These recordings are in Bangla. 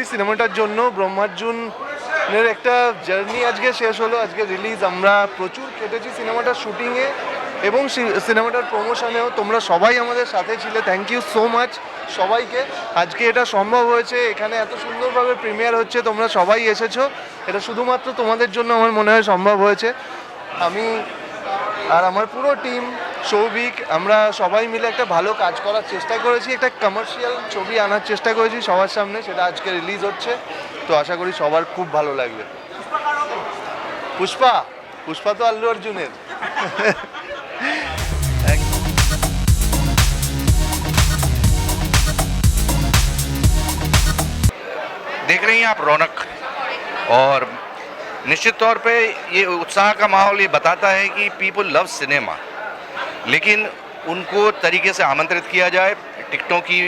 অ্যাকচুয়ালি সিনেমাটার জন্য ব্রহ্মার্জুনের একটা জার্নি আজকে শেষ হলো। আজকে রিলিজ আমরা প্রচুর কেটেছি সিনেমাটার শুটিংয়ে এবং সিনেমাটার প্রমোশনেও তোমরা সবাই আমাদের সাথে ছিলে। থ্যাংক ইউ সো মাচ সবাইকে। আজকে এটা সম্ভব হয়েছে। এখানে এত সুন্দরভাবে প্রিমিয়ার হচ্ছে। তোমরা সবাই এসেছ। এটা শুধুমাত্র তোমাদের জন্য আমার মনে হয় সম্ভব হয়েছে। আমি আর আমার পুরো টিম সৌভিক আমরা সবাই মিলে একটা ভালো কাজ করার চেষ্টা করেছি একটা কমার্শিয়াল ছবি আনার চেষ্টা করেছি সবার সামনে সেটা আজকে রিলিজ হচ্ছে তো আশা করি সবার খুব ভালো লাগবে পুষ্পা পুষ্পা তো আল্লু অর্জুনের देख रही हैं आप रौनक और निश्चित तौर पे ये उत्साह का माहौल ये बताता है कि पीपल लव सिनेमा लेकिन उनको तरीके से आमंत्रित किया जाए, टिकटों की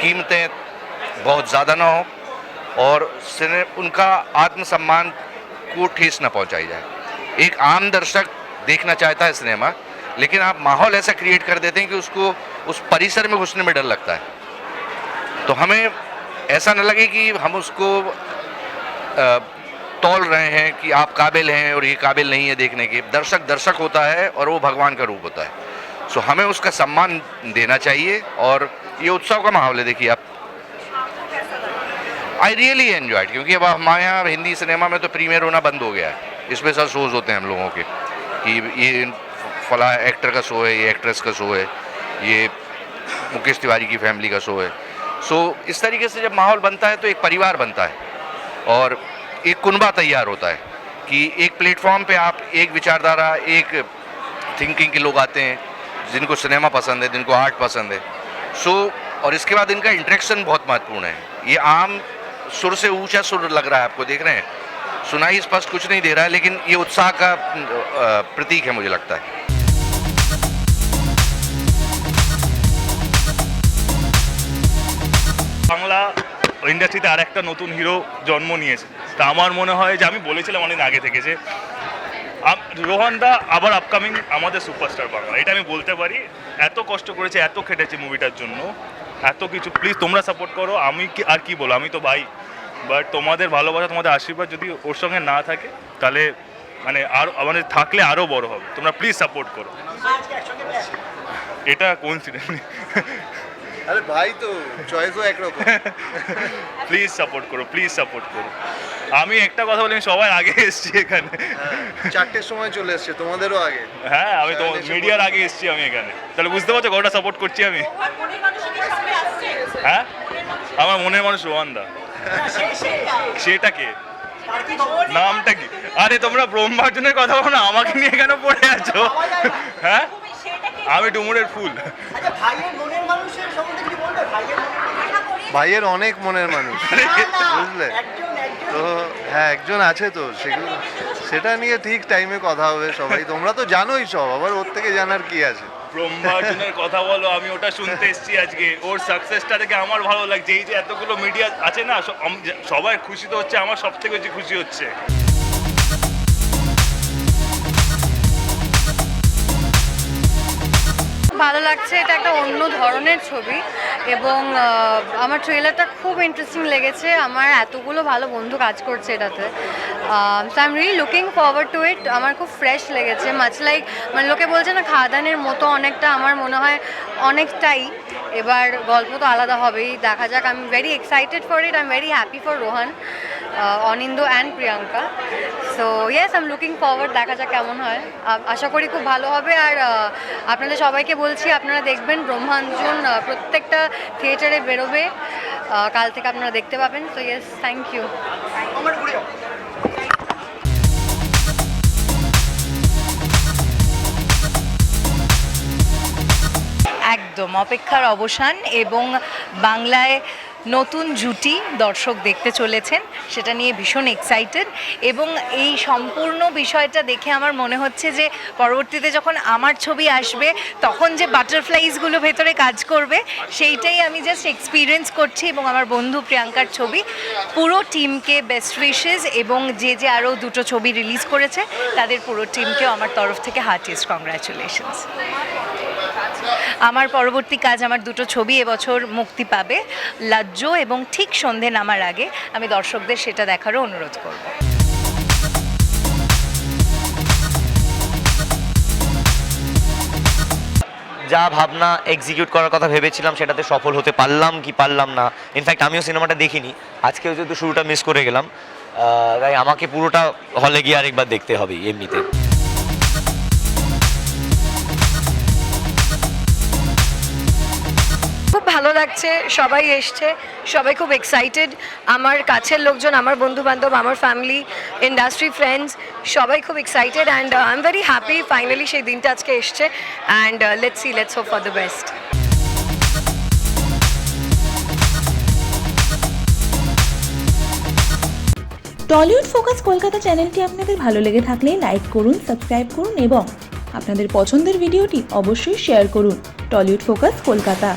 कीमतें बहुत ज़्यादा ना हो और उनका आत्मसम्मान को ठेस ना पहुंचाई जाए। एक आम दर्शक देखना चाहता है सिनेमा, लेकिन आप माहौल ऐसा क्रिएट कर देते हैं कि उसको, उस परिसर में घुसने में डर लगता है। तो हमें ऐसा ना लगे कि हम उसको तौल रहे हैं कि आप काबिल हैं और ये काबिल नहीं है देखने के। दर्शक दर्शक होता है और वो भगवान का रूप होता है। सो हमें उसका सम्मान देना चाहिए और ये उत्सव का माहौल है। देखिए आप। आई रियली एन्जॉय क्योंकि अब हमारे यहाँ हिंदी सिनेमा में तो प्रीमियर होना बंद हो गया है। स्पेशल शोज़ होते हैं हम लोगों के। कि ये फला एक्टर का शो है ये एक्ट्रेस का शो है ये मुकेश तिवारी की फैमिली का शो है। सो so, इस तरीके से जब माहौल बनता है तो एक परिवार बनता है। और एक कुनबा तैयार होता है कि एक प्लेटफॉर्म पे आप एक विचारधारा एक थिंकिंग के लोग आते हैं जिनको सिनेमा पसंद है जिनको आर्ट पसंद है। सो so, और इसके बाद इनका इंटरेक्शन बहुत महत्वपूर्ण है। ये आम सुर से ऊँचा सुर लग रहा है आपको देख रहे हैं। सुनाई स्पष्ट कुछ नहीं दे रहा है लेकिन ये उत्साह का प्रतीक है मुझे लगता है। ইন্ডাস্ট্রিতে আর একটা নতুন হিরো জন্ম নিয়েছে। তা আমার মনে হয় যে আমি বলেছিলাম অনেক আগে থেকে যে রোহানদা আবার আপকামিং আমাদের সুপারস্টার বাংলা। এটা আমি বলতে পারি এত কষ্ট করেছে এত খেটেছে মুভিটার জন্য। এত কিছু প্লিজ তোমরা সাপোর্ট করো আমি কি আর কি বলো আমি তো ভাই বাট তোমাদের ভালোবাসা তোমাদের আশীর্বাদ যদি ওর সঙ্গে না থাকে তাহলে মানে আরও আমাদের থাকলে আরও বড় হবে। তোমরা প্লিজ সাপোর্ট করো। এটা কোইন্সিডেন্ট আরে ভাই তো চয়েসও একরকম। প্লিজ সাপোর্ট করো প্লিজ সাপোর্ট করো। আমি একটা কথা বলি আমি সবার আগে এসেছি এখানে। হ্যাঁ, চারটের সময় চলে এসছে তোমাদেরও আগে। হ্যাঁ আমি তো মিডিয়ার আগে এসেছি। আমি এখানে। তাহলে বুঝতে পারছ কতটা সাপোর্ট করছি আমি? হ্যাঁ? আমার মনের মানুষ রোহানদা। সেটা কে? নামটা কি? আরে তোমরা ব্রহ্মার্জনের কথা বলো না আমাকে নিয়ে কেন পড়ে আছো। হ্যাঁ? আমি ডুমুরের ফুল। আচ্ছা ভাইয়ের অনেক মনের মানুষ। বুঝলে? তো হ্যাঁ একজন আছে তো সেগুলো সেটা নিয়ে ঠিক টাইমে কথা হবে সবাই। তোমরা তো জানোই সব আবার ওর থেকে জানার কি আছে? ব্রহ্মার্জনের কথা বলো আমি ওটা শুনতে এসেছি আজকে। ওর সাকসেসটা দেখে আমার ভালো লাগছে। এই যে এতগুলো মিডিয়া আছে না সবাই খুশি তো হচ্ছে আমার সব থেকে বেশি খুশি হচ্ছে। ভালো লাগছে, এটা একটা অন্য ধরনের ছবি এবং আমার ট্রেলারটা খুব ইন্টারেস্টিং লেগেছে, আমার এতগুলো ভালো বন্ধু কাজ করছে এটাতে। So I am really looking forward to it আমার খুব ফ্রেশ লেগেছে মাছ লাইক মানে লোকে বলছে না, খাদানের মতো অনেকটা আমার মনে হয় অনেকটাই, এবার গল্প তো আলাদা হবেই, দেখা যাক I am very excited for it I am very happy for Rohan Anindo and Priyanka. So yes I'm looking forward দেখা যাক কেমন হয়। আশা করি খুব ভালো হবে। আর আপনাদের সবাইকে বলছি, আপনারা দেখবেন ব্রহ্মাঞ্জন প্রত্যেকটা থিয়েটারে বেরোবে। কাল থেকে আপনারা দেখতে পাবেন। সো ইয়েস থ্যাংক ইউ একদম, অপেক্ষার অবসান এবং বাংলায় নতুন জুটি দর্শক দেখতে চলেছেন, সেটা নিয়ে ভীষণ এক্সাইটেড এবং এই সম্পূর্ণ বিষয়টা দেখে আমার মনে হচ্ছে যে পরবর্তীতে যখন আমার ছবি আসবে, তখন যে বাটারফ্লাইজগুলো ভেতরে কাজ করবে, সেইটাই আমি জাস্ট এক্সপিরিয়েন্স করছি এবং আমার বন্ধু প্রিয়াঙ্কার ছবি। পুরো টিমকে বেস্ট উইশেস এবং যে যে আরও দুটো ছবি রিলিজ করেছে, তাদের পুরো টিমকেও আমার তরফ থেকে হার্টিয়েস্ট কংগ্রাচুলেশনস আমার পরবর্তী কাজ আমার দুটো ছবি এবছর মুক্তি পাবে, লাজ্জ এবং ঠিক সন্ধে নামার আগে আমি দর্শকদের সেটা দেখারও অনুরোধ করব। যা ভাবনা এক্সিকিউট করার কথা ভেবেছিলাম সেটাতে সফল হতে পারলাম কি পারলাম না। ইনফ্যাক্ট আমিও সিনেমাটা দেখিনি। আজকেও যেহেতু শুরুটা মিস করে গেলাম তাই আমাকে পুরোটা হলে গিয়ে আরেকবার দেখতে হবে এমনিতে। ভালো লাগছে, সবাই এসছে, সবাই খুব এক্সাইটেড আমার কাছের লোকজন, আমার বন্ধু বান্ধব আমার ফ্যামিলি ইন্ডাস্ট্রি ফ্রেন্ডস সবাই খুব excited and I am very happy finally সেই দিনটা আজকে এসছে and let's see let's hope for the best Tollywood focus Kolkata চ্যানেলটি আপনাদের ভালো লেগে থাকলে লাইক করুন সাবস্ক্রাইব করুন এবং আপনাদের পছন্দের ভিডিওটি অবশ্যই শেয়ার করুন। Tollywood focus Kolkata